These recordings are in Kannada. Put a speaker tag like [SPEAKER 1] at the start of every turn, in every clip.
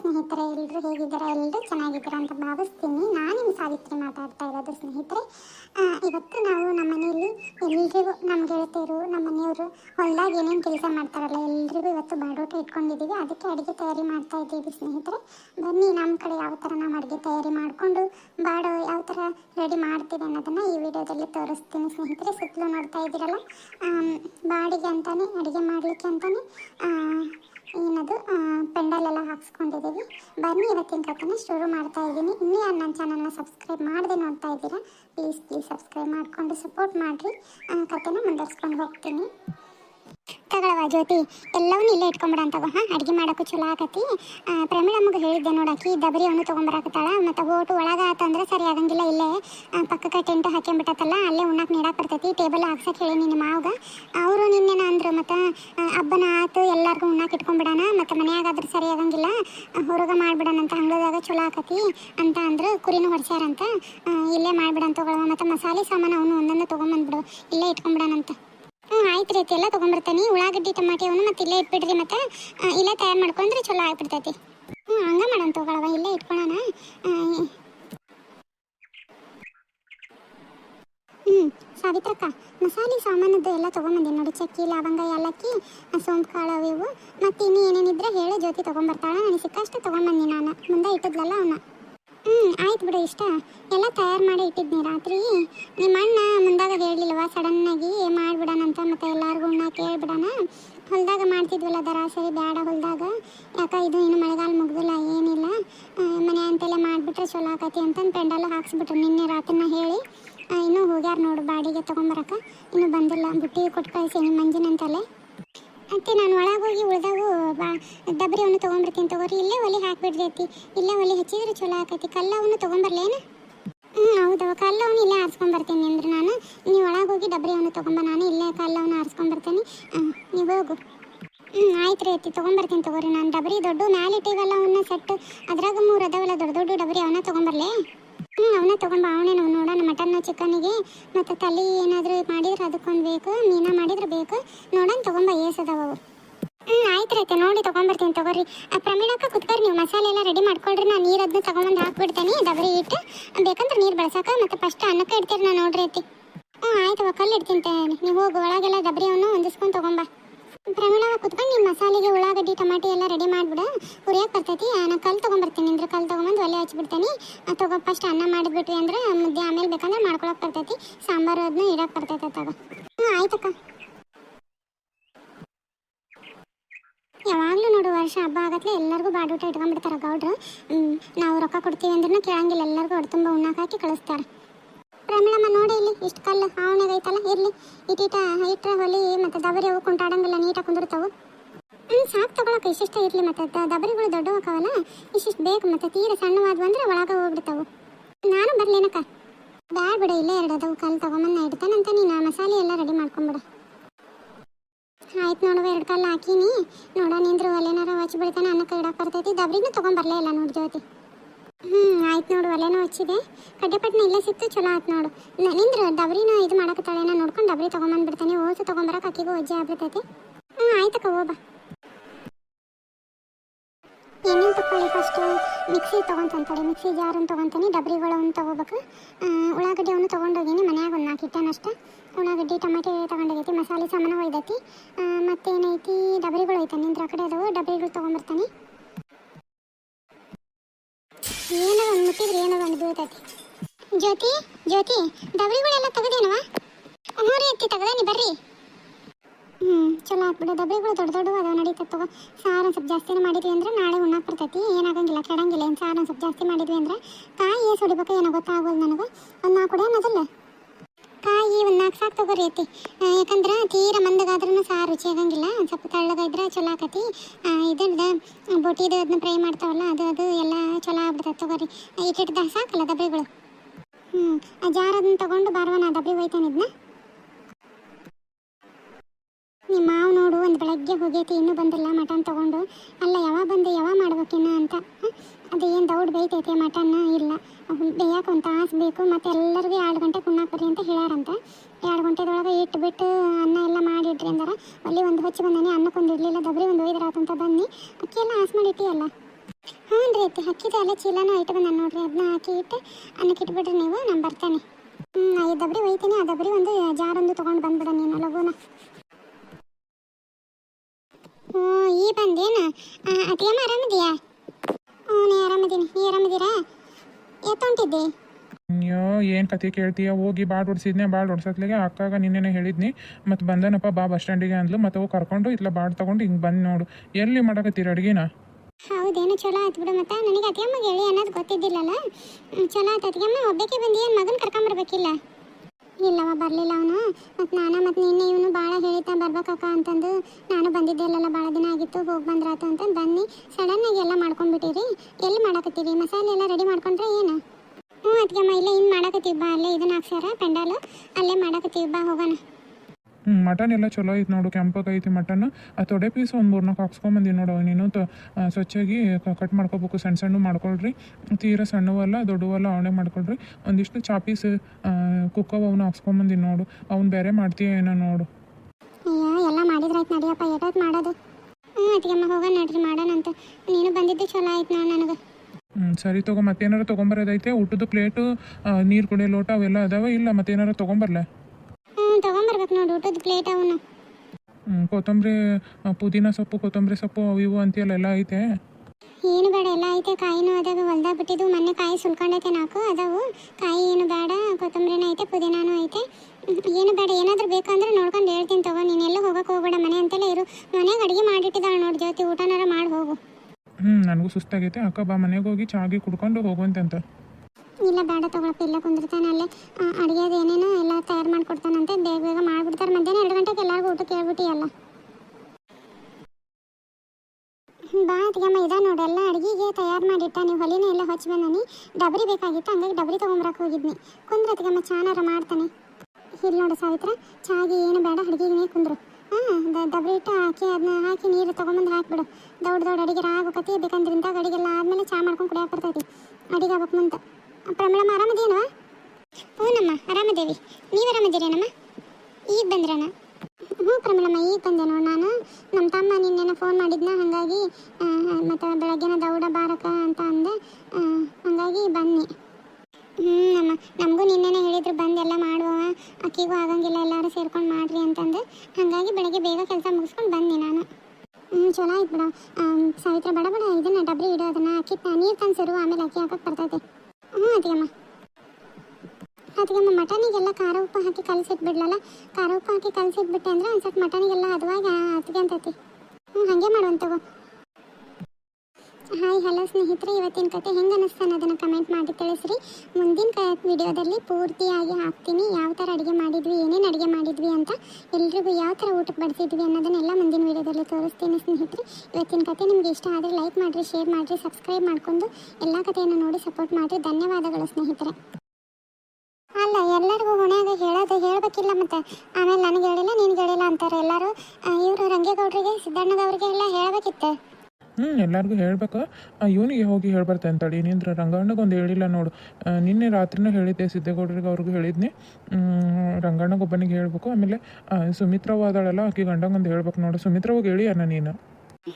[SPEAKER 1] ಸ್ನೇಹಿತರೆ ಎಲ್ಲರೂ ಹೇಗಿದ್ದಾರೆ? ಎಲ್ಲರೂ ಚೆನ್ನಾಗಿದ್ದೀರಾ ಅಂತ ಭಾವಿಸ್ತೀನಿ. ನಾನು ನಿಮ್ಮ ಸಾವಿತ್ರಿ ಮಾತಾಡ್ತಾ ಇರೋದು ಸ್ನೇಹಿತರೆ. ಇವತ್ತು ನಾವು ನಮ್ಮ ಮನೆಯಲ್ಲಿ ಎಲ್ರಿಗೂ ನಮ್ಮ ಗೆಳತಿಯರು ನಮ್ಮ ಮನೆಯವರು ಹೊಲದಾಗ ಏನೇನು ಕೆಲಸ ಮಾಡ್ತಾರಲ್ಲ ಎಲ್ರಿಗೂ ಇವತ್ತು ಬಾಡೋಟ ಇಟ್ಕೊಂಡಿದ್ದೀವಿ ಅದಕ್ಕೆ ಅಡುಗೆ ತಯಾರಿ ಮಾಡ್ತಾ ಇದ್ದೀವಿ ಸ್ನೇಹಿತರೆ. ಬನ್ನಿ ನಮ್ಮ ಕಡೆ ಯಾವ ಥರ ನಾವು ಅಡುಗೆ ತಯಾರಿ ಮಾಡಿಕೊಂಡು ಬಾಡೋ ಯಾವ ಥರ ರೆಡಿ ಮಾಡ್ತೀವಿ ಅನ್ನೋದನ್ನು ಈ ವಿಡಿಯೋದಲ್ಲಿ ತೋರಿಸ್ತೀನಿ ಸ್ನೇಹಿತರೆ. ಸುತ್ತಲೂ ನೋಡ್ತಾ ಇದ್ದೀರಲ್ಲ? ಬಾಡಿಗೆ ಅಂತಲೇ ಅಡುಗೆ ಮಾಡಲಿಕ್ಕೆ ಅಂತಾನೆ. ಆ, ಏನದು? ಪೆಂಡಲ್ ಎಲ್ಲ ಹಾಕ್ಸ್ಕೊಂಡಿದ್ದೀವಿ. ಬನ್ನಿ, ಇವತ್ತಿನ ಕಥೆನ ಶುರು ಮಾಡ್ತಾ ಇದ್ದೀನಿ. ಇನ್ನೂ ಯಾರು ನನ್ನ ಚಾನಲ್ನ ಸಬ್ಸ್ಕ್ರೈಬ್ ಮಾಡದೆ ನೋಡ್ತಾ ಇದ್ದೀರಾ ಪ್ಲೀಸ್ ಪ್ಲೀಸ್ ಸಬ್ಸ್ಕ್ರೈಬ್ ಮಾಡಿಕೊಂಡು ಸಪೋರ್ಟ್ ಮಾಡಿರಿ. ಕಥೆನ ಮುಂದುವರ್ಸ್ಕೊಂಡು ಹೋಗ್ತೀನಿ. ತಗೊಳವ ಜ್ಯೋತಿ, ಎಲ್ಲವನ್ನೂ ಇಲ್ಲೇ ಇಟ್ಕೊಂಬಿಡ ಅಂತವ ಹಾಂ? ಅಡುಗೆ ಮಾಡೋಕ್ಕೂ ಚಲೋ ಆಕತಿ ಪ್ರಮೀಳಮ್ಮಗೆ ಹೇಳಿದ್ದೆ ನೋಡಾಕಿ ದಬರಿ ಅವನು ತೊಗೊಂಬರಾಕತ್ತಾಳ. ಮತ್ತು ಓಟು ಒಳಗೆ ಆತಂದ್ರೆ ಸರಿ ಆಗಂಗಿಲ್ಲ ಇಲ್ಲೇ. ಪಕ್ಕಕ್ಕೆ ಟೆಂಟ್ ಹಾಕ್ಕೊಂಬಿಟ್ಟತ್ತಲ್ಲ ಅಲ್ಲೇ ಉಣ್ಣಕ್ಕೆ ನೀಡಕ್ಕೆ ಟೇಬಲ್ ಹಾಕ್ಸಕ್ಕೆ ಹೇಳಿ ನಿನ್ನ ಮಾವಗ. ಅವರು ಹಬ್ಬನ ಆತು, ಎಲ್ಲರಿಗೂ ಉಣ್ಣಾಕ ಇಟ್ಕೊಂಡ್ಬಿಡೋಣ ಮತ್ತು ಮನೆಯಾಗಾದ್ರೆ ಸರಿ ಆಗಂಗಿಲ್ಲ ಹೊರಗೆ ಮಾಡ್ಬಿಡೋಣ ಅಂತ ಅಂಗಳದಾಗ ಚಲೋ ಆಕತಿ ಅಂತ ಅಂದ್ರೆ ಕುರಿನೂ ಹೊಡ್ಸ್ಯಾರಂತ. ಇಲ್ಲೇ ಮಾಡ್ಬಿಡಂತ ತಗೊಳವ, ಮತ್ತು ಮಸಾಲೆ ಸಾಮಾನು ಅವನು ಒಂದೊಂದು ತೊಗೊಂಬಂದ್ಬಿಡು, ಇಲ್ಲೇ ಇಟ್ಕೊಂಬಿಡೋಣಂತ ಹ್ಞೂ, ಆಯ್ತು ರೀತಿ ಎಲ್ಲ ತೊಗೊಂಬರ್ತಾನೆ, ಉಳ್ಳಾಗಡ್ಡಿ, ಟಮಾಟಿ ಅವನು ಮತ್ತೆ ಇಲ್ಲೇ ಇಟ್ಬಿಡ್ರಿ ಮತ್ತು ಇಲ್ಲೇ ತಯಾರು ಮಾಡ್ಕೊಂಡ್ರೆ ಚಲೋ ಆಗ್ಬಿಡ್ತೈತಿ. ಹ್ಞೂ, ಹಂಗೆ ಮಾಡೋಣ ತಗೊಳವ, ಇಲ್ಲೇ ಇಟ್ಕೊಳ್ಳೋಣ ಹ್ಞೂ ಸಾವಿತ್ರಕ್ಕ. ಮಸಾಲೆ ಸಾಮಾನದ್ದು ಎಲ್ಲ ತಗೊಂಬಂದಿ ನೋಡಿ, ಚಕ್ಕಿ, ಲವಂಗ, ಏಲಕ್ಕಿ ಸೋಂಪು ಕಾಳು ಇವು. ಮತ್ತು ಇನ್ನೂ ಏನೇನಿದ್ರೆ ಹೇಳಿ, ಜ್ಯೋತಿ ತೊಗೊಂಬರ್ತಾಳೆ, ನನಗೆ ಸಿಕ್ಕಷ್ಟು ತೊಗೊಂಬಂದಿ ನಾನು. ಮುಂದೆ ಇಟ್ಟಿದ್ಲಲ್ಲ ಅವನ್ನ ಹ್ಞೂ ಆಯ್ತು ಬಿಡು ಇಷ್ಟ. ಎಲ್ಲ ತಯಾರು ಮಾಡಿ ಇಟ್ಟಿದ್ನಿ ರಾತ್ರಿ. ನಿಮ್ಮ ಅಣ್ಣ ಮುಂದಾಗ ಹೇಳಲಿಲ್ವ ಸಡನ್ನಾಗಿ ಮಾಡಿಬಿಡೋಣ ಅಂತ ಮತ್ತೆ ಎಲ್ಲರಿಗೂ ಉಣ್ಣ ಕೇಳಿಬಿಡೋಣ. ಹೊಲ್ದಾಗ ಮಾಡ್ತಿದ್ವಲ್ಲ ದರ, ಸರಿ ಬೇಡ ಹೊಲ್ದಾಗ. ಯಾಕೆ, ಇದು ಇನ್ನು ಮಳೆಗಾಲ ಮುಗ್ದಿಲ್ಲ, ಏನಿಲ್ಲ. ಮನೆ ಅಂತೆಲ್ಲ ಮಾಡಿಬಿಟ್ರೆ ಚಲೋ ಆಕತಿ ಅಂತಂದು ಪೆಂಡಲ್ಲ ಹಾಕ್ಸ್ಬಿಟ್ರು ನಿನ್ನೆ ರಾತ್ರಿನ ಹೇಳಿ. ಇನ್ನು ನೋಡು, ಬಾಡಿಗೆ ತಗೊಂಡ್ಬರಕ ಇನ್ನೂ ಬಂದಿಲ್ಲ ಬುಟ್ಟಿ ಕೊಟ್ಟು ಕಳಿಸಿ ಮಂಜಿನ ಮತ್ತೆ ನಾನು ಒಳಗೋಗಿ ಉಳ್ದಾವು ಬಾ ಡಬ್ರಿ ಅವನು ತೊಗೊಂಬರ್ತೀನಿ ತಗೋರಿ. ಇಲ್ಲೇ ಒಲೆ ಹಾಕ್ಬಿಡ್ತೈತಿ. ಇಲ್ಲೇ ಒಲೆ ಹಚ್ಚಿದ್ರೆ ಚಲೋ ಆಕೈತಿ. ಕಲ್ಲವನ್ನು ತೊಗೊಂಬರ್ಲೇನು? ಹ್ಞೂ ಹೌದವ ಕಲ್ಲವನ್ನು ಇಲ್ಲೇ ಆರಿಸ್ಕೊಂಬರ್ತೀನಿ ಅಂದ್ರೆ ನಾನು. ನೀವು ಒಳಗೋಗಿ ಡಬ್ರಿ ಅವನು ತೊಗೊಂಬ, ನಾನು ಇಲ್ಲೇ ಕಲ್ಲವನ್ನು ಆರಿಸ್ಕೊಂಬರ್ತೀನಿ. ನೀವು ಹೋಗು. ಹ್ಞೂ ಆಯ್ತು ರೀ ಐತಿ ತೊಗೊಂಬರ್ತೀನಿ ತಗೋರಿ. ನಾನು ಡಬ್ರಿ ದೊಡ್ಡ ಮ್ಯಾಲೆ ಅವನ್ನ ಸೆಟ್ ಅದ್ರಾಗ ಮೂರು ಅದಾವಲ್ಲ, ದೊಡ್ಡ ದೊಡ್ಡ ಡಬ್ರಿ ಅವನ್ನ ತೊಗೊಂಬರ್ಲೇ? ಹ್ಞೂ ಅವನ್ನ ತೊಗೊಂಡು ಅವನೇ ನಾವು ನೋಡೋಣ ಮಟನ್ ಚಿಕನಿಗೆ ಮತ್ತು ತಲೆ ಏನಾದರೂ ಮಾಡಿದ್ರೆ ಅದಕ್ಕೊಂದು ಬೇಕು, ಮೀನ ಮಾಡಿದ್ರೆ ಬೇಕು. ನೋಡೋಣ, ತೊಗೊಂಬ ಏಸದವ ಅವು ಹ್ಞೂ ಆಯ್ತು ರೈತೆ, ನೋಡಿ ತೊಗೊಂಬರ್ತೀನಿ ತಗೋರಿ. ಆ, ಪ್ರಮೀಳಕ್ಕ ಕುತ್ಕರಿ ನೀವು, ಮಸಾಲೆ ಎಲ್ಲ ರೆಡಿ ಮಾಡ್ಕೊಳ್ರಿ ನಾನು ನೀರು ಅದನ್ನ ತೊಗೊಂಬಂದು ಹಾಕ್ಬಿಡ್ತೀನಿ, ಡಬರಿ ಇಟ್ಟು ಬೇಕಂದ್ರೆ ನೀರು ಬಳಸಕ, ಮತ್ತು ಫಸ್ಟ್ ಅನ್ನಕ್ಕೆ ಇಡ್ತೀರಿ ನಾನು ನೋಡ್ರಿ ಐತಿ ಹ್ಞೂ ಆಯ್ತು ಕಲ್ಲು ಇಡ್ತೀನಿ ನೀವು ಹೋಗಿ, ಒಳಗೆಲ್ಲ ಡಬರಿ ಅವನು ಹೊಂದಿಸ್ಕೊಂಡು ತೊಗೊಂಬ. ಪ್ರಮೀಳವ ಕುತ್ಕೊಂಡು ನಿಮ್ಮ ಮಸಾಲೆಗೆ ಉಳ್ಳಾಗಡ್ಡಿ, ಟಮಾಟಿ ಎಲ್ಲ ರೆಡಿ ಮಾಡ್ಬಿಡು. ಹುರಿಯಕ್ಕೆ ಬರ್ತೈತಿ. ನಾನು ಕಲ್ಲು ತೊಗೊಂಬರ್ತೀನಿ. ಅಂದ್ರೆ ಕಲ್ಲು ತೊಗೊಂಬಂದು ಒಲೆ ಹಚ್ಬಿಡ್ತೀನಿ. ತಗೋ ಫಸ್ಟ್ ಅನ್ನ ಮಾಡಿಬಿಟ್ವಿ ಅಂದ್ರೆ ಮುದ್ದೆ ಆಮೇಲೆ ಬೇಕಂದ್ರೆ ಮಾಡ್ಕೊಳಕ್ಕೆ ಬರ್ತೈತಿ. ಸಾಂಬಾರು ಅದನ್ನ ಇಡಕ್ಕೆ ಬರ್ತೈತೆ ತಗೋ. ಹ್ಞೂ ಆಯ್ತಕ್ಕ. ಯಾವಾಗಲೂ ನೋಡು, ವರ್ಷ ಹಬ್ಬ ಆಗತ್ಲೆ ಎಲ್ಲರಿಗೂ ಬಾಡೂಟ ಇಟ್ಕೊಂಡ್ಬಿಡ್ತಾರೆ ಗೌಡ್ರು. ನಾವು ರೊಕ್ಕ ಕೊಡ್ತೀವಿ ಅಂದ್ರೂ ಕೇಳಂಗಿಲ್ಲ. ಎಲ್ಲರಿಗೂ ಹೊಡೆ ತುಂಬ ಉಣ್ಣಾಕ ಹಾಕಿ ಕಳಿಸ್ತಾರೆ. ಪ್ರಮಿಳಮ್ಮ, ನೋಡಿ ಇಲ್ಲಿ, ಇಷ್ಟು ಇರಲಿ. ಇಟ್ಟಿಟ ಇಟ್ರೆ ಹೊಲಿ ಮತ್ತು ದಬರಿ ಅವು ಕುಂಟಾಡಂಗಿಲ್ಲ, ನೀಟಾಗಿ ಕುಂದಿರ್ತಾವು. ಹ್ಞೂ ಸಾಕು ತಗೊಳಕ್ಕೆ ಇಷ್ಟಿಷ್ಟ ಇರಲಿ ಮತ್ತು. ದಬರಿಗಳು ದೊಡ್ಡವು ಅಕ್ಕವಲ್ಲ ಇಷ್ಟಿಷ್ಟು ಬೇಕು ಮತ್ತು ತೀರ ಸಣ್ಣವಾದ್ವು ಅಂದ್ರೆ ಒಳಗೆ ಹೋಗ್ಬಿಡ್ತಾವು. ನಾನು ಬರ್ಲೇನಕ್ಕ? ಬ್ಯಾಡ ಬಿಡ, ಇಲ್ಲೇ ಎರಡು ಅದಾವು. ಕಲ್ಲು ತಗೊಂಬಂದು ನಾ ಇಡ್ತಾನಂತ ನೀನು ಮಸಾಲೆ ಎಲ್ಲ ರೆಡಿ ಮಾಡ್ಕೊಂಬಿಡು ಆಯ್ತು ನೋಡುವ ಎರಡು ಕಾಲು ಹಾಕೀನಿ. ನೋಡ, ನಿಂದ್ರು ಅಲ್ಲೇನಾರ ಹಚ್ಚಿ ಬಿಡ್ತಾನೆ ಅನ್ನಕ್ಕೆ ಇಡಕ್ಕೆ ಬರ್ತೈತಿ. ದಬ್ರಿನೂ ತೊಗೊಂಬರ್ಲೇ ಇಲ್ಲ ನೋಡಿ ಜ್ಯೋತಿ. ಹ್ಞೂ ಆಯ್ತು ನೋಡು ಒಲೆನೂ ಹಚ್ಚಿದೆ. ಕಡ್ಡೆಪಟ್ಟಣ ಇಲ್ಲೇ ಸಿಕ್ತು, ಚಲೋ ಆಯ್ತು ನೋಡು. ನಿಂದ್ರ, ಡಬರಿನ ಇದು ಮಾಡಕತ್ತಾಳೇನ ನೋಡ್ಕೊಂಡು ಡಬ್ರಿ ತೊಗೊಂಬಂದ್ಬಿಡ್ತಾನೆ ಓಸು ತೊಗೊಂಬರಕ್ಕೆ ಅಕ್ಕಿಗೂ ಅಜ್ಜಿ ಆಗ್ಬಿಡ್ತೈತಿ. ಹ್ಞೂ ಆಯ್ತಕ್ಕ ಹೋಗ್ಬಾ ಏನೇನು ತಗೊಳ್ಳಿ ಫಸ್ಟು ಮಿಕ್ಸಿ ತೊಗೊಂತಂತಾಳೆ ಮಿಕ್ಸಿ ಜಾರನ್ನು ತೊಗೊಂತೀನಿ ಒಂದು ತೊಗೋಬೇಕು. ಉಳ್ಳಾಗಡ್ಡಿ ಅವನು ತೊಗೊಂಡೋಗೀನಿ, ಮನ್ಯಾಗ ಒಂದು ನಾಲ್ಕು ಇಟ್ಟನಷ್ಟೇ ಉಳ್ಳಾಗಡ್ಡಿ, ಟೊಮೆಟೊ ತೊಗೊಂಡೋಗೈತಿ, ಮಸಾಲೆ ಸಾಮಾನು ಒಯ್ದೈತಿ. ಮತ್ತೇನೈತಿ? ಡಬ್ರಿಗಳು ಐತೆ ನಿಂದ್ರ ಆ ಕಡೆ ಅದಾವು ಡಬ್ರಿಗಳು ತೊಗೊಂಬರ್ತಾನೆ. ಏನೋ ಒಂದು ಮುಟ್ಟಿದ್ರೆ ಏನೋ ಒಂದು ಜ್ಯೋತಿ ಜ್ಯೋತಿ, ಡಬ್ರಿಗಳೆಲ್ಲ ತೆಗೆದೇನವ ಹ್ಞೂ ರೀ ಅತ್ತಿ ತೆಗ್ದೇನಿ, ಬರ್ರಿ. ಹ್ಞೂ ಚಲೋ ಆಗ್ಬಿಡು ಡಬ್ರಿಗಳು ದೊಡ್ಡ ದೊಡ್ಡ ಅದಾವ ನಡೀತದೆ ತಗೋ. ಸಾರು ಸ್ವಲ್ಪ ಜಾಸ್ತಿನೇ ಮಾಡಿದ್ವಿ ಅಂದ್ರೆ ನಾಳೆ ಉಣ್ಣಾಕ್ ಬರ್ತೈತಿ. ಏನಾಗಂಗಿಲ್ಲ, ಕೆಡಂಗಿಲ್ಲ. ಏನು ಸಾರು ಒಂದು ಸ್ವಲ್ಪ ಜಾಸ್ತಿ ಮಾಡಿದ್ವಿ ಅಂದ್ರೆ ಕಾಯಿ ಏಸು ಹೊಡಿಬೇಕು ಏನೋ ಗೊತ್ತಾಗೋದು ನನಗೆ. ಒಂದು ನಾಲ್ಕು ಹೊಡೆಯೋಣದಲ್ಲ ನಾಲ್ಕು ಸಾಕು ತಗೋರಿ ಐತಿ ಯಾಕಂದ್ರೆ ತೀರ ಮಂದಗಾದ್ರೂ ಸಹ ರುಚಿ ಆಗಂಗಿಲ್ಲ ಸ್ವಲ್ಪ ತಳ್ಳಗಿದ್ರೆ ಚಲೋ ಆಕತಿ. ಇದ್ರದ್ದು ಬೊಟ್ಟಿದು ಅದನ್ನ ಫ್ರೈ ಮಾಡ್ತಾವಲ್ಲ, ಅದು ಅದು ಎಲ್ಲ ಚಲೋ ಆಗ್ಬಿಡ್ತದೆ ತಗೋರಿ ಇಟ್ಟಿಟ್ಟ ಸಾಕಲ್ಲ ಡಬ್ಬಿಗಳು ಹ್ಞೂ ಆ ಜಾರ್ ಅದನ್ನ ತಗೊಂಡು ಬಾರವನ ಡಬ್ರಿ ಒಯ್ತಾನೆ ಇದನ್ನ ನಿಮ್ಮ ಮಾವು ಒಂದು ಬೆಳಗ್ಗೆ ಹೋಗೈತಿ ಇನ್ನೂ ಬಂದಿಲ್ಲ ಮಟನ್ ತೊಗೊಂಡು. ಅಲ್ಲ, ಯಾವಾಗ ಬಂದು ಯಾವಾಗ ಮಾಡ್ಬೇಕಿನ್ನ ಅಂತ? ಅದು ಏನು ದೌಡ್ ಬೇಯ್ತೈತೆ ಮಟನ್ ಇಲ್ಲ. ಬೇಯಕ್ಕೆ ಒಂದು ತಾಸು ಬೇಕು. ಮತ್ತು ಎಲ್ಲರಿಗೂ ಎರಡು ಗಂಟೆ ಕುಣ್ಣಾಕ್ ಅಂತ ಹೇಳ್ಯಾರಂತೆ. ಎರಡು ಗಂಟೆದೊಳಗೆ ಇಟ್ಬಿಟ್ಟು ಅನ್ನ ಎಲ್ಲ ಮಾಡಿಡ್ರಿ ಅಂದ್ರೆ. ಅಲ್ಲಿ ಒಂದು ಹೊಚ್ಚಿ ಬಂದಾನೆ ಅನ್ನಕ್ಕೊಂದು ಇರಲಿಲ್ಲ ದಬ್ರಿ ಒಂದು ಒಯ್ದ್ರಾತಂತ ಬನ್ನಿ. ಅಕ್ಕಿ ಎಲ್ಲ ಹಾಸ್ ಮಾಡಿಟ್ಟಿಯಲ್ಲ ಹ್ಞೂ ರೀ ಐತಿ ಹಾಕಿದ ಎಲ್ಲ ಚೀಲನೂ ಇಟ್ಟು ಬಂದ ನೋಡ್ರಿ. ಅದನ್ನ ಹಾಕಿ ಇಟ್ಟು ಅನ್ನಕ್ಕೆ ಇಟ್ಬಿಡ್ರಿ ನೀವು. ನಾನು ಬರ್ತೇನೆ. ಹ್ಞೂ ಐದು ಡಬ್ರಿ ಒಯ್ತೀನಿ. ಆ ಡಬ್ರಿ ಒಂದು ಜಾರೊಂದು ತೊಗೊಂಡು ಬಂದ್ಬಿಡ ನೀನು ಲಘುನ. ಹ್ಞೂ ಈ ಬಂದೇನ? ಅತ್ತಿಗೆಮ್ಮ ಆರಾಮಿದೆಯಾ? ಹ್ಞೂ ನೀ ಆರಾಮಿದ್ದೀನಿ. ನೀ ಆರಾಮಿದ್ದೀರಾ? ಎತ್ತೊಂಟಿದ್ದೆ
[SPEAKER 2] ಅಯ್ಯೋ ಏನು ಕತೆ ಕೇಳ್ತೀಯ? ಹೋಗಿ ಬಾಡ್ ಹೊಡ್ಸಿದ್ನೆ ಬಾಡ್ ಹೊಡ್ಸತ್ಲಿಗೆ ಅಕ್ಕಾಗ ನಿನ್ನೆನೇ ಹೇಳಿದ್ನಿ. ಮತ್ತು ಬಂದನಪ್ಪ ಬಾ ಬಸ್ ಸ್ಟ್ಯಾಂಡಿಗೆ ಅಂದ್ಲು. ಮತ್ತು ಅವು ಕರ್ಕೊಂಡು ಇತ್ಲ ಬಾಡ್ ತಗೊಂಡು ಹಿಂಗೆ ಬಂದು ನೋಡು. ಎಲ್ಲಿ ಮಾಡಕತ್ತೀರ ಅಡುಗೆನ?
[SPEAKER 1] ಹೌದೇನು ಚಲೋ ಆಯ್ತು ಬಿಡು ಮತ್ತೆ. ನನಗೆ ಅತ್ತಿಗೆಮ್ಮ ಹೇಳಿ ಅನ್ನೋದು ಗೊತ್ತಿದ್ದಿಲ್ಲಲ್ಲ. ಚಲೋ ಆಯ್ತು. ಅತ್ತಿಗೆಮ್ಮ ಒಬ್ಬಕ್ಕೆ ಬಂದು ಏನು ಮಗನ ಕರ್ಕೊಂಬರ್ಬೇಕಿಲ್ಲ ಇಲ್ಲವ ಬರಲಿಲ್ಲ ಅವನು. ಮತ್ತು ನಾನು ಮತ್ತು ನಿನ್ನೆ ಇವನು ಭಾಳ ಬರ್ಬೇಕಕ್ಕ ಅಂತಂದು. ನಾನು ಬಂದಿದ್ದೆ ಇಲ್ಲಲ್ಲ ಭಾಳ ದಿನ ಆಗಿತ್ತು, ಹೋಗಿ ಬಂದ್ರಾತು ಅಂತ ಬನ್ನಿ. ಸಡನ್ನಾಗಿ ಎಲ್ಲ ಮಾಡ್ಕೊಂಡ್ಬಿಟ್ಟಿರಿ. ಎಲ್ಲಿ ಮಾಡಾಕತ್ತೀವಿ ಮಸಾಲೆ ಎಲ್ಲ ರೆಡಿ ಮಾಡ್ಕೊಂಡ್ರೆ ಏನು? ಹ್ಞೂ ಅತ್ತಿಗೆಮ್ಮ, ಇಲ್ಲೇ ಇನ್ನು ಮಾಡಾಕತ್ತೀವಿ ಬಾ, ಅಲ್ಲೇ ಇದನ್ನ ಹಾಕ್ಸ್ಯಾರ, ಪೆಂಡಾಲು. ಅಲ್ಲೇ ಮಾಡಕತ್ತೀವಿ ಬಾ, ಹೋಗೋಣ.
[SPEAKER 2] ಮಟನ್ ಎಲ್ಲ ಚಲೋ ಐತಿ ನೋಡು, ಕೆಂಪಗೈತಿ ಮಟನ್. ಆ ತೊಡೆ ಪೀಸ್ ಒಂದು ಮೂರ್ನಾಲ್ಕು ಹಾಕ್ಸ್ಕೊಂಬಂದಿ ನೋಡು, ನೀನು ತ ಸ್ವಚ್ಛಾಗಿ ಕಟ್ ಮಾಡ್ಕೋಬೇಕು ಸಣ್ಣ ಸಣ್ಣ ಮಾಡ್ಕೊಳ್ರಿ. ತೀರಾ ಸಣ್ಣವಲ್ಲ ದೊಡ್ಡವಲ್ಲ ಅವನೇ ಮಾಡ್ಕೊಳ್ರಿ. ಒಂದಿಷ್ಟು ಚಾಪೀಸ್ ಕುಕ್ಕವ್ ಹಾಕ್ಸ್ಕೊಂಡ್ ಹಾಕ್ಸ್ಕೊಂಬಂದಿ ನೋಡು. ಅವ್ನು ಬೇರೆ ಮಾಡ್ತೀಯ ಏನೋ ನೋಡು.
[SPEAKER 1] ಅಯ್ಯೋ ಎಲ್ಲ ಮಾಡಿದ್ರಾಯ್ತು ನಡಿಯಪ್ಪ ಎಷ್ಟೊತ್ತು ಮಾಡೋದು. ಹ್ಞೂ ಅತ್ತಿಗೆಮ್ಮ ಹೋಗ ನಡ್ರಿ ಮಾಡೋಣಂತ. ನೀನು ಬಂದಿದ್ದು ಚಲೋ ಆಯ್ತು ನೋಡಿ ನನಗೆ.
[SPEAKER 2] ಹ್ಞೂ ಸರಿ ತಗೋ ಮತ್ತೇನಾರು ತೊಗೊಂಬರೋದೈತೆ? ಊಟದ ಪ್ಲೇಟು ನೀರು ಕುಡಿಯೋ ಲೋಟ ಅವೆಲ್ಲ ಅದಾವ ಇಲ್ಲ ಮತ್ತೇನಾರು ತೊಗೊಂಬರ್ಲೆ?
[SPEAKER 1] ಹ್ಞೂ ತೊಗೊಂಬರ್ಬೇಕು ನೋಡಿ ಊಟದ ಪ್ಲೇಟ್ ಅವನು.
[SPEAKER 2] ಹ್ಮ್, ಕೊತ್ತಂಬರಿ ಪುದೀನ ಸೊಪ್ಪು ಕೊತ್ತಂಬರಿ ಸೊಪ್ಪು ಅವು ಇವು ಅಂತೆಲ್ಲ ಎಲ್ಲ ಐತೆ?
[SPEAKER 1] ಏನು ಬೇಡ ಎಲ್ಲ ಐತೆ. ಕಾಯಿನೂ ಅದಾವೆ ಹೊಲ್ದಾಗ ಬಿಟ್ಟಿದ್ದು. ಮೊನ್ನೆ ಕಾಯಿ ಸುಲ್ಕೊಂಡೈತೆ ನಾಲ್ಕು ಅದಾವು. ಕಾಯಿ ಏನು ಬೇಡ ಕೊತ್ತಂಬರಿನೂ ಐತೆ ಪುದೀನಾನು ಐತೆ. ಏನು ಬೇಡ ಏನಾದರೂ ಬೇಕಂದ್ರೆ ನೋಡ್ಕೊಂಡು ಹೇಳ್ತೀನಿ ತಗೋ. ನೀನು ಎಲ್ಲೂ ಹೋಗಕ್ಕೆ ಹೋಗ್ಬೇಡ ಮನೆ ಅಂತಲೇ ಇರು. ಮನೆಗೆ ಅಡುಗೆ ಮಾಡಿಟ್ಟಿದ್ದಾಳೆ ನೋಡಿ ಜ್ಯೋತಿ ಊಟನಾರ ಮಾಡಿ ಹೋಗು.
[SPEAKER 2] ಹ್ಞೂ ನನಗೂ ಸುಸ್ತಾಗೈತೆ. ಅಕ್ಕ ಬಾ ಮನೆಗೆ ಹೋಗಿ ಚಾಗಿ ಕುಡ್ಕೊಂಡು ಹೋಗುವಂತಂತ.
[SPEAKER 1] ಇಲ್ಲ ಬೇಡ ತಗೊಳಪ್ಪ ಇಲ್ಲ ಕುಂದಿರ್ತಾನೆ ಅಲ್ಲೇ. ಅಡುಗೆದು ಏನೇನೋ ಎಲ್ಲ ತಯಾರು ಮಾಡಿಕೊಡ್ತಾನಂತೆ. ಬೇಗ ಬೇಗ ಮಾಡಿಬಿಡ್ತಾರೆ. ಮಧ್ಯಾಹ್ನ ಎರಡು ಗಂಟೆಗೆ ಎಲ್ಲರಿಗೂ ಊಟಕ್ಕೆ ಹೇಳ್ಬಿಟ್ಟಿಯಲ್ಲ. ಬಾ ಅತ್ತಿಗೆಮ್ಮ ಇದ ನೋಡಿ, ಎಲ್ಲ ಅಡುಗೆಗೆ ತಯಾರು ಮಾಡಿಟ್ಟ. ನೀವು ಹೊಲಿನ ಎಲ್ಲ ಹೊಚ್ಚಿ ಬಂದನಿ. ಡಬರಿ ಬೇಕಾಗಿತ್ತು, ಹಂಗಾಗಿ ಡಬರಿ ತೊಗೊಂಬರಕ್ಕೆ ಹೋಗಿದ್ನಿ. ಕುಂದ್ರ ಅತ್ತಿಗೆಮ್ಮ ಚಾನಾರ ಮಾಡ್ತಾನೆ. ಇಲ್ಲಿ ನೋಡು ಸಾವಿತ್ರ, ಚಾಗಿ ಏನು ಬೇಡ ಅಡುಗೆಗೆ ಕುಂದ್ರು. ಹಾಂ ಡಬರಿ ಇಟ್ಟು ಹಾಕಿ ಅದನ್ನ ಹಾಕಿ ನೀರು ತೊಗೊಂಬಂದು ಹಾಕ್ಬಿಡು. ದೊಡ್ಡ ದೊಡ್ಡ ಅಡುಗೆ ರಾಗೋಕತಿ ಬೇಕಂದ್ರಿಂದ ಇಂಥ ಅಡುಗೆಲ್ಲ ಆದಮೇಲೆ ಚಾ ಮಾಡ್ಕೊಂಡು ಕುಡಿಯಕ್ಕೆ ಬರ್ತೈತಿ. ಅಡಿಗೆ ಆಗ್ಬೇಕು ಮುಂದೆ. ಪ್ರಮಿಳಮ್ಮ ಹ್ಞೂ ಹ್ಞೂನಮ್ಮ ಆರಾಮದೇವಿ. ನೀವು ಆರಾಮದಿರೇನಮ್ಮ? ಈಗ ಬಂದ್ರಣ ಹ್ಞೂ ಪ್ರಮಿಳಮ್ಮ ಈಗ ಬಂದೆ ನೋಡಿ ನಾನು. ನಮ್ಮ ತಮ್ಮ ನಿನ್ನೆನ ಫೋನ್ ಮಾಡಿದ್ನ, ಹಾಗಾಗಿ ಮತ್ತು ಬೆಳಗ್ಗೆನ ದೌಡ ಬಾರಕ ಅಂತ ಅಂದೆ ಆ, ಹಾಗಾಗಿ ಬನ್ನಿ ಹ್ಞೂ ಅಮ್ಮ ನಮಗೂ ನಿನ್ನೆನೇ ಹೇಳಿದ್ರು ಬಂದು ಎಲ್ಲ ಮಾಡುವ ಅಕ್ಕಿಗೂ ಆಗಂಗಿಲ್ಲ ಎಲ್ಲರೂ ಸೇರ್ಕೊಂಡು ಮಾಡ್ರಿ ಅಂತಂದು ಹಾಗಾಗಿ ಬೆಳಗ್ಗೆ ಬೇಗ ಕೆಲಸ ಮುಗಿಸ್ಕೊಂಡು ಬಂದೆ ನಾನು ಹ್ಞೂ ಚಲೋ ಆಯ್ತು ಬಿಡ ಸಾವಿತ್ರ ಬಡ ಬಡ ಇದನ್ನ ಡಬ್ರಿ ಇಡು ಅದನ್ನ ಅಕ್ಕಿ ನೀರು ತಂದಿರು ಆಮೇಲೆ ಅಕ್ಕಿ ಹಾಕಕ್ಕೆ ಬರ್ತೈತೆ ಹ್ಞೂ ಅತಿಗಮ್ಮ ಅತಿಗಮ್ಮ ಮಟನಿಗೆಲ್ಲ ಖಾರ ಉಪ್ಪು ಹಾಕಿ ಕಲಸಿಟ್ಬಿಡ್ಲಲ್ಲ ಖಾರ ಉಪ್ಪು ಹಾಕಿ ಕಲಸಿಟ್ಬಿಟ್ಟೆ ಅಂದ್ರೆ ಒಂದು ಸ್ವಲ್ಪ ಮಟನಿಗೆಲ್ಲ ಹದವಾಗ ಹತ್ಕೊಂತೈತಿ ಹ್ಞೂ ಹಾಗೆ ಮಾಡುವಂತ ತಗೋ. ಹಾಯ್, ಹಲೋ ಸ್ನೇಹಿತರೆ, ಇವತ್ತಿನ ಕತೆ ಹೆಂಗೆ ಅನ್ನಿಸ್ತು ಅನ್ನೋದನ್ನು ಕಮೆಂಟ್ ಮಾಡಿ ತಿಳಿಸ್ರಿ. ಮುಂದಿನ ಕ, ವಿಡಿಯೋದಲ್ಲಿ ಪೂರ್ತಿಯಾಗಿ ಹಾಕ್ತೀನಿ. ಯಾವ ಥರ ಅಡುಗೆ ಮಾಡಿದ್ವಿ, ಏನೇನು ಅಡುಗೆ ಮಾಡಿದ್ವಿ ಅಂತ ಎಲ್ರಿಗೂ ಯಾವ ಥರ ಊಟಕ್ಕೆ ಬಡಿಸಿದ್ವಿ ಅನ್ನೋದನ್ನೆಲ್ಲ ಮುಂದಿನ ವಿಡಿಯೋದಲ್ಲಿ ತೋರಿಸ್ತೀನಿ ಸ್ನೇಹಿತರೆ. ಇವತ್ತಿನ ಕತೆ ನಿಮಗೆ ಇಷ್ಟ ಆದರೆ ಲೈಕ್ ಮಾಡಿರಿ ಶೇರ್ ಮಾಡಿರಿ ಸಬ್ಸ್ಕ್ರೈಬ್ ಮಾಡ್ಕೊಂಡು ಎಲ್ಲ ಕಥೆಯನ್ನು ನೋಡಿ ಸಪೋರ್ಟ್ ಮಾಡಿರಿ. ಧನ್ಯವಾದಗಳು ಸ್ನೇಹಿತರೆ. ಅಲ್ಲ ಎಲ್ಲರಿಗೂ ಹೊಣೆಯಾಗ ಹೇಳೋದು ಹೇಳಬೇಕಿಲ್ಲ ಮತ್ತೆ. ಆಮೇಲೆ ನನಗೆ ಹೇಳಿಲ್ಲ ನಿನಗೆ ಹೇಳಿಲ್ಲ ಅಂತಾರೆ ಎಲ್ಲರೂ. ಇವರು ರಂಗೇಗೌಡರಿಗೆ ಸಿದ್ದಣ್ಣದವ್ರಿಗೆ ಎಲ್ಲ ಹೇಳಬೇಕಿತ್ತು.
[SPEAKER 2] ಹ್ಞೂ ಎಲ್ಲರಿಗೂ ಹೇಳ್ಬೇಕು. ಇವನಿಗೆ ಹೋಗಿ ಹೇಳ್ಬರ್ತೆ ಅಂತೇಳಿ. ನಿಂದ್ರ ರಂಗಣ್ಣಗೊಂದು ಹೇಳಿಲ್ಲ ನೋಡು. ನಿನ್ನೆ ರಾತ್ರಿನೂ ಹೇಳಿದ್ದೆ ಸಿದ್ದೇಗೌಡರಿಗೆ ಅವ್ರಿಗೂ ಹೇಳಿದ್ನಿ. ರಂಗಣ್ಣಗೆ ಒಬ್ಬನಿಗೆ ಹೇಳ್ಬೇಕು. ಆಮೇಲೆ ಸುಮಿತ್ರಾ ಸುಮಿತ್ರವ್ವ ಅದಾಳಲ್ಲ ಆಕೆ ಗಂಡಂಗೆ ಒಂದು ಹೇಳ್ಬೇಕು ನೋಡು. ಸುಮಿತ್ರವ್ಗೆ ಹೇಳಿ ಅಣ್ಣ ನೀನು?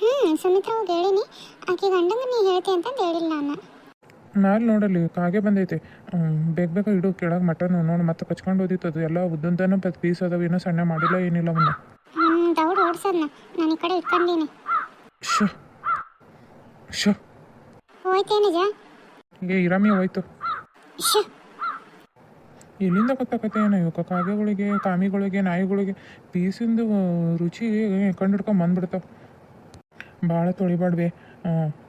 [SPEAKER 1] ಹ್ಞೂ ಸುಮಿತ್ರವ್ಗೆ ಹೇಳಿನಿ. ಆಕೆ ಗಂಡಂಗೆ ನೀ ಹೇಳ್ತಿ ಅಂತಂದು ಹೇಳಿಲ್ಲ ನಾನು.
[SPEAKER 2] ಮ್ಯಾಲೆ ನೋಡಲಿ ಕಾಗೆ ಬಂದೈತೆ. ಬೇಗ ಬೇಗ ಇಡು ಕೆಳಗೆ ಮಟನ್ ನೋಡಿ ಮತ್ತೆ ಕಚ್ಕೊಂಡು ಹೋದಿತ್ತು ಅದು. ಎಲ್ಲ ಉದ್ದಂತನ ಪತ್ ಪೀಸ್ ಅದಾವ ಏನೋ ಸಣ್ಣ ಮಾಡಿಲ್ಲ ಏನಿಲ್ಲ ಅವನ್ನ
[SPEAKER 1] ದೌಡ್ ಓಡ್ಸದ್ನ ನಾನು ಈ ಕಡೆ ಇಟ್ಕೊಂಡೀನಿ.
[SPEAKER 2] ಶ ಏ ಇರಾಮಿ ಹೋಯ್ತು.
[SPEAKER 1] ಶ.
[SPEAKER 2] ಎಲ್ಲಿಂದ ಗೊತ್ತಾಕತ್ತೆ ಏನೋ ಇವಕ್ಕ ಕಾಗೆಗಳಿಗೆ ಕಾಮಿಗಳಿಗೆ ನಾಯಿಗಳಿಗೆ ಪೀಸಿಂದು ರುಚಿ ಕಂಡು ಹಿಡ್ಕೊಂಡು ಬಂದ್ಬಿಡ್ತಾವ. ಭಾಳ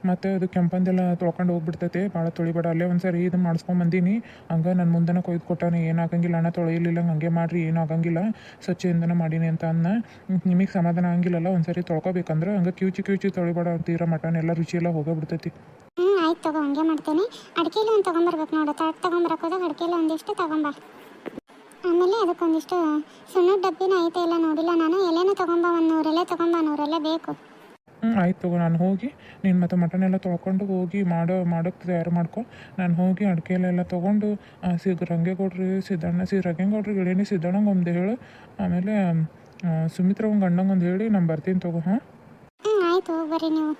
[SPEAKER 2] ಮತ್ತು ಅದು ಕೆಂಪಂದೆಲ್ಲ ತೊಳ್ಕೊಂಡು ಹೋಗ್ಬಿಡ್ತೈತೆ ಭಾಳ ತೊಳಿಬೇಡ. ಅಲ್ಲೇ ಒಂದ್ಸರಿ ಸರಿ ಇದು ಬಂದೀನಿ. ಹಂಗೆ ನನ್ನ ಮುಂದೆನ ಕೊಯ್ದು ಕೊಟ್ಟಾನೆ, ಏನಾಗಂಗಿಲ್ಲ ಅಣ್ಣ ತೊಳೆಯಲಿಲ್ಲ ಹಂಗೆ ಮಾಡ್ರಿ, ಏನಾಗಂಗಿಲ್ಲ ಸ್ವಚ್ಛದಿಂದನ ಮಾಡೀನಿ ಅಂತ ಅನ್ನ ನಿಮಗೆ ಸಮಾಧಾನ ಆಗಂಗಿಲ್ಲಲ್ಲ, ಒಂದ್ಸರಿ ತೊಳ್ಕೊಬೇಕಂದ್ರೆ ಹಂಗೆ ಕ್ಯೂಚಿ ಕ್ಯೂಚಿ ತೊಳಿಬೇಡ ಅಂತೀರ ಮಟನ್, ಎಲ್ಲ ರುಚಿ ಎಲ್ಲ ಹೋಗೋಗ್ಬಿಡ್ತೈತಿ
[SPEAKER 1] ಹ್ಞೂ ಆಯ್ತು ತಗೋ, ಹಂಗೆ ಮಾಡ್ತೇನೆ. ಅಡಿಕೆಲಿ ಒಂದು ತೊಗೊಂಬರ್ಬೇಕು ನೋಡು ತಟ್ ತೊಗೊಂಬರಕ್ಕೆ ಹೋದಾಗ ಒಂದಿಷ್ಟು ತೊಗೊಂಬ. ಆಮೇಲೆ ಅದಕ್ಕೊಂದಿಷ್ಟು ಸುಣ್ಣದ ಡಬ್ಬಿನ ಐತೆ ಇಲ್ಲ ನೋಡಿಲ್ಲ ನಾನು, ಎಲೆನೂ ತೊಗೊಂಬ, ಒಂದು ನೂರೆಲೆ ತೊಗೊಂಬ, ನೂರೆಲೆ ಬೇಕು.
[SPEAKER 2] ಹ್ಞೂ ಆಯ್ತು ತಗೋ, ನಾನು ಹೋಗಿ. ನೀನು ಮತ್ತೆ ಮಟನ್ ಎಲ್ಲ ತೊಳ್ಕೊಂಡು ಹೋಗಿ ಮಾಡೋ ಮಾಡೋಕ್ಕೆ ತಯಾರು ಮಾಡ್ಕೊ. ನಾನು ಹೋಗಿ ಅಡಿಕೆಲೆಲ್ಲ ತೊಗೊಂಡು ಸಿ ರಂಗೆ ಕೊಡ್ರಿ ಸಿದ್ದಣ್ಣ, ಸಿ ಕೊಡ್ರಿ ಹೇಳೀನಿ ಸಿದ್ದಣ್ಣಂಗೆ ಒಂದು ಹೇಳು. ಆಮೇಲೆ ಸುಮಿತ್ರ ಒಂದು ಗಂಡಂಗೆ ಒಂದು ಹೇಳಿ, ನಾನು ಬರ್ತೀನಿ ತಗೋ, ಹಾಂ?
[SPEAKER 1] ಆಯ್ತು ಹೋಗಿ ನೀವು.